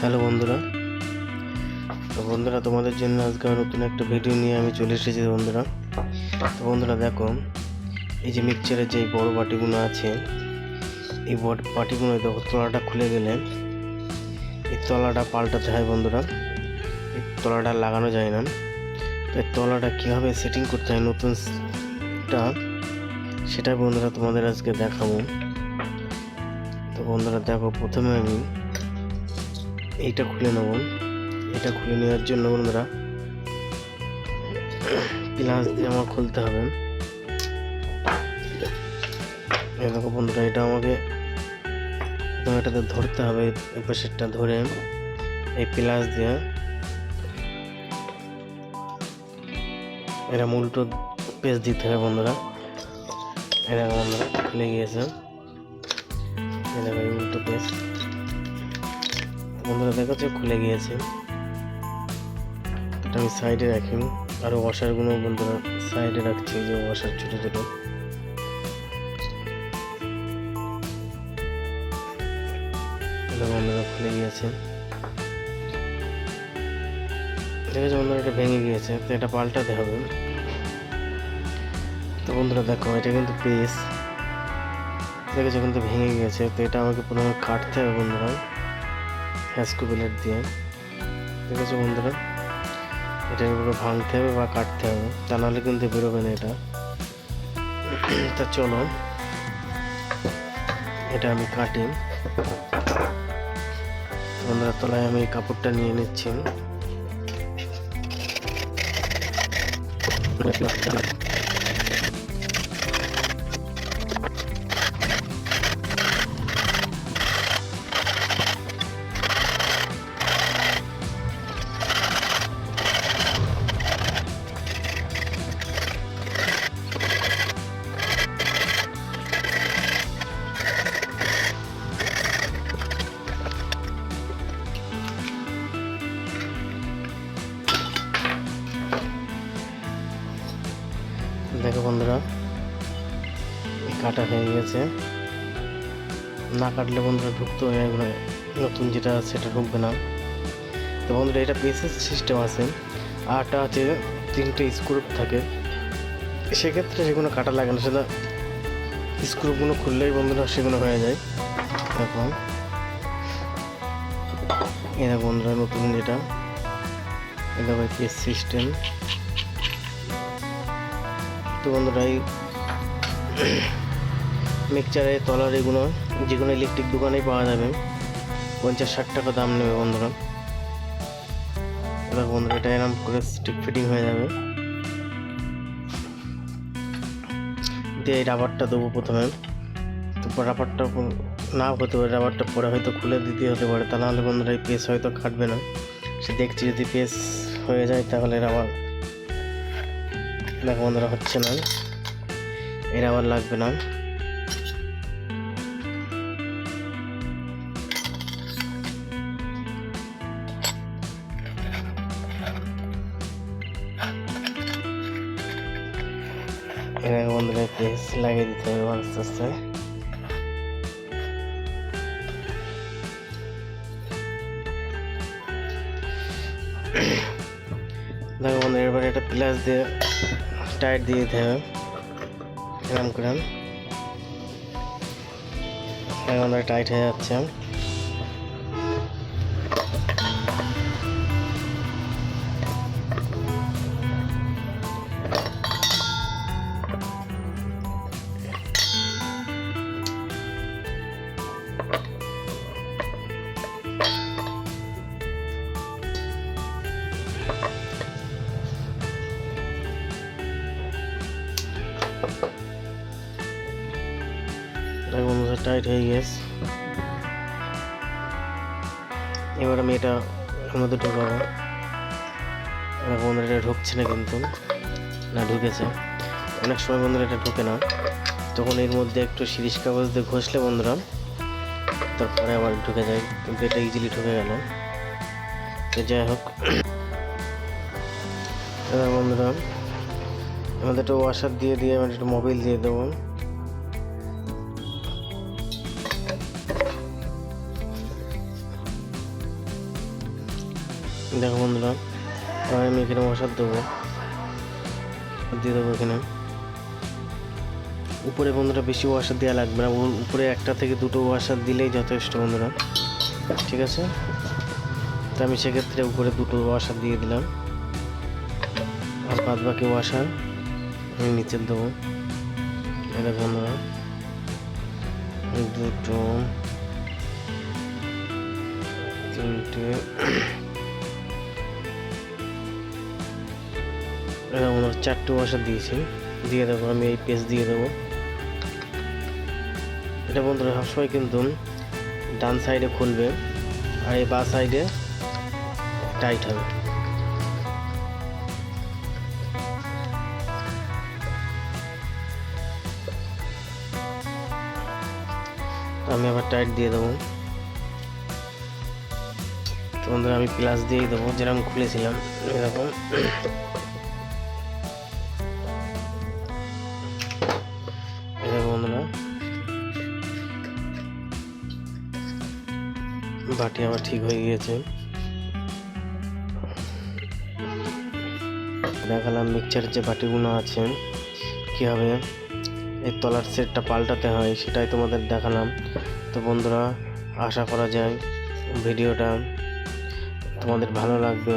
Hello বন্ধুরা। তো বন্ধুরা, তোমাদের জন্য আজকে আমি নতুন একটা ভিডিও নিয়ে আমি চলে এসেছি বন্ধুরা। তো বন্ধুরা, দেখো, এই যে মিক্সচারের যে বড় বাটিগুলো আছে, এই বড় বাটিগুলো দেখো, তলাটা খুলে গেলে এই তলাটা পাল্টাতে হয় বন্ধুরা। এই তলাটা লাগানো যায় না। তো এই তলাটা কীভাবে সেটিং করতে হয় নতুনটা সেটা বন্ধুরা তোমাদের আজকে দেখাবো। তো বন্ধুরা, দেখো, প্রথমে আমি এইটা খুলে নেব এটা খুলে নেওয়ার জন্য বন্ধুরা প্লাস দিয়ে আমার খুলতে হবে। দেখো বন্ধুরা, এটা আমাকে এটাতে ধরতে হবে, এই ধরে এই প্লাস দিয়ে। এরা উল্টো পেজ দিতে হবে বন্ধুরা। এটা বন্ধুরা, খুলে গিয়েছে। এই উল্টো পেজ বন্ধুরা দেখাচ্ছে খুলে গিয়েছে। এটা আমি সাইডে রাখি। আরও ওয়াশারগুলো বন্ধুরা সাইডে রাখছি যে ওয়াশার ছোটো ছোটো। বন্ধুরা খুলে গিয়েছে। দেখেছ বন্ধুরা, এটা ভেঙে গিয়েছে। তো এটা পাল্টাতে হবে। তো বন্ধুরা, দেখো, এটা কিন্তু পেস দেখেছ কিন্তু ভেঙে গিয়েছে। তো এটা আমাকে প্রথমে কাটতে হবে বন্ধুরা। হ্যাসকো ব্লেড দিয়ে। ঠিক আছে বন্ধুরা? এটার উপরে ভাঙতে হবে বা কাটতে হবে। তা নাহলে কিন্তু বেরোবে না এটা। তা চলো, এটা আমি কাটি। বন্ধুরা, তলায় আমি কাপড়টা নিয়ে নিচ্ছি। দেখো বন্ধুরা কাটা হয়ে গেছে। না কাটলে বন্ধুরা ঢুকতে হয়ে নতুন যেটা সেটা ঢুকবে না। তো বন্ধুরা, এটা পিএসএস সিস্টেম আছে। আরটা আছে, তিনটে স্ক্রু থাকে। সেক্ষেত্রে সেগুলো কাটা লাগে না, সেটা স্ক্রুগুলো খুললেই বন্ধুরা সেগুলো হয়ে যায়। এখন এরা বন্ধুরা, নতুন যেটা। এটা পিএস সিস্টেম তো বন্ধুরা এই মিক্সচারের তলার এগুলো যে কোনো ইলেকট্রিক দোকানেই পাওয়া যাবে। পঞ্চাশ ষাট টাকা দাম নেবে বন্ধুরা। এবার বন্ধুরা এটা এরম করে স্টিক ফিটিং হয়ে যাবে। দিয়ে রাবারটা দেবো প্রথমে। তারপর রাবারটা না হতে পারে রাবারটা পরে হয়তো খুলে দিতে হতে পারে। তা নাহলে বন্ধুরা এই পেস হয়তো কাটবে না। সে দেখছি যদি পেস হয়ে যায় তাহলে রাবার দেখো বন্ধুরা, হচ্ছে না। এর আবার লাগবে না। এর বন্ধুরা পেস লাগিয়ে দিতে হবে আস্তে আস্তে। দেখো বন্ধুরা, এবার এটা প্লাস দিয়ে টাইট দিয়ে দিতে হবে। এরকম করে এখন টাইট হয়ে যাচ্ছে। টাইট হয়ে গেছে। এবার আমি এটা এর মধ্যে ঢোকাবো। এবার বন্ধুরা, এটা ঢুকছে না কিন্তু। না, ঢুকেছে। অনেক সময় বন্ধুরা এটা ঢুকে না। তখন এর মধ্যে একটু সিরিজ কাগজ দিয়ে ঘষলে বন্ধুরা, তারপরে আবার ঢুকে যায়। কিন্তু এটা ইজিলি ঢুকে গেল। তো যাই হোক। বন্ধুরা আমাদের একটু ওয়াশার দিয়ে দিয়ে আমি একটু মোবিল দিয়ে দেবো। দেখো বন্ধুরা আমি এখানে ওয়াশার দেবো। দিয়ে দেবো এখানে। উপরে বন্ধুরা বেশি ওয়াশার দেওয়া লাগবে না উপরে একটা থেকে দুটো ওয়াশার দিলেই যথেষ্ট বন্ধুরা। ঠিক আছে? তো আমি সেক্ষেত্রে উপরে দুটো ওয়াশার দিয়ে দিলাম। আর বাদ বাকি ওয়াশার আমি নিচে দেবো। এটা বন্ধুরা দুটো, তিনটে। এটা চারটে ওয়াশার দিয়েছি। দিয়ে দেবো, আমি এই পেজ দিয়ে দেবো। এটা বন্ধুরা সবসময় কিন্তু ডান সাইডে খুলবে আর এই বা সাইডে টাইট হবে। আমি আবার টাইট দিয়ে দেবো। বন্ধুরা, আমি প্লাস দিয়েই দেবো, যেরকম খুলেছিলাম, এরকম। বাটি আবার ঠিক হয়ে গিয়েছে। দেখালাম মিক্সচারের যে বাটিগুলো আছে, কীভাবে এই তলার সেটটা পাল্টাতে হয়, সেটাই তোমাদের দেখালাম। তো বন্ধুরা, আশা করা যায় ভিডিওটা তোমাদের ভালো লাগবে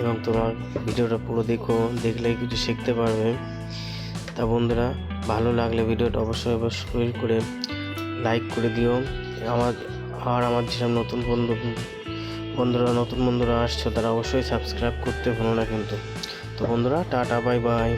এবং তোমার ভিডিওটা পুরো দেখো দেখলেই কিছু শিখতে পারবে। তা বন্ধুরা, ভালো লাগলে ভিডিওটা অবশ্যই অবশ্যই করে লাইক করে দিও। আমার, আর আমার যেসব নতুন বন্ধু, বন্ধুরা, নতুন বন্ধুরা আসছো, তারা অবশ্যই সাবস্ক্রাইব করতে ভুলো না কিন্তু। তো বন্ধুরা, টাটা বাই বাই